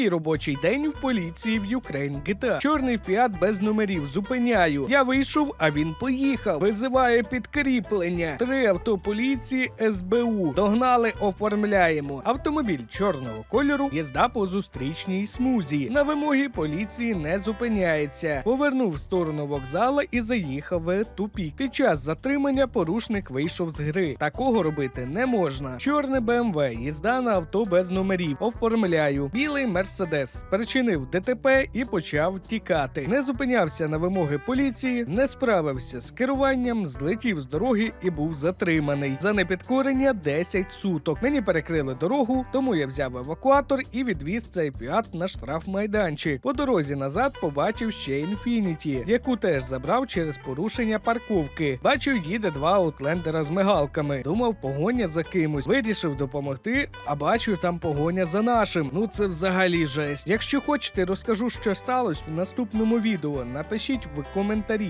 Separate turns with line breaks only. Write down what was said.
Мій робочий день в поліції в Ukraine GTA. Чорний фіат без номерів. Зупиняю. Я вийшов, а він поїхав. Визиває підкріплення. Три авто поліції СБУ. Догнали, оформляємо. Автомобіль чорного кольору. Їзда по зустрічній смузі. На вимоги поліції не зупиняється. Повернув в сторону вокзала і заїхав в тупік. Під час затримання порушник вийшов з гри. Такого робити не можна. Чорне БМВ, їзда на авто без номерів. Оформляю. Білий мерседес спричинив ДТП і почав тікати. Не зупинявся на вимоги поліції, не справився з керуванням, злетів з дороги і був затриманий. За непідкорення 10 суток. Мені перекрили дорогу, тому я взяв евакуатор і відвіз цей фіат на штрафмайданчик. По дорозі назад побачив ще інфініті, яку теж забрав через порушення парковки. Бачу, їде два аутлендера з мигалками. Думав, погоня за кимось. Вирішив допомогти, а бачу там погоня за нашим. Ну це взагалі жесть. Якщо хочете, розкажу, що сталося в наступному відео. Напишіть в коментарі.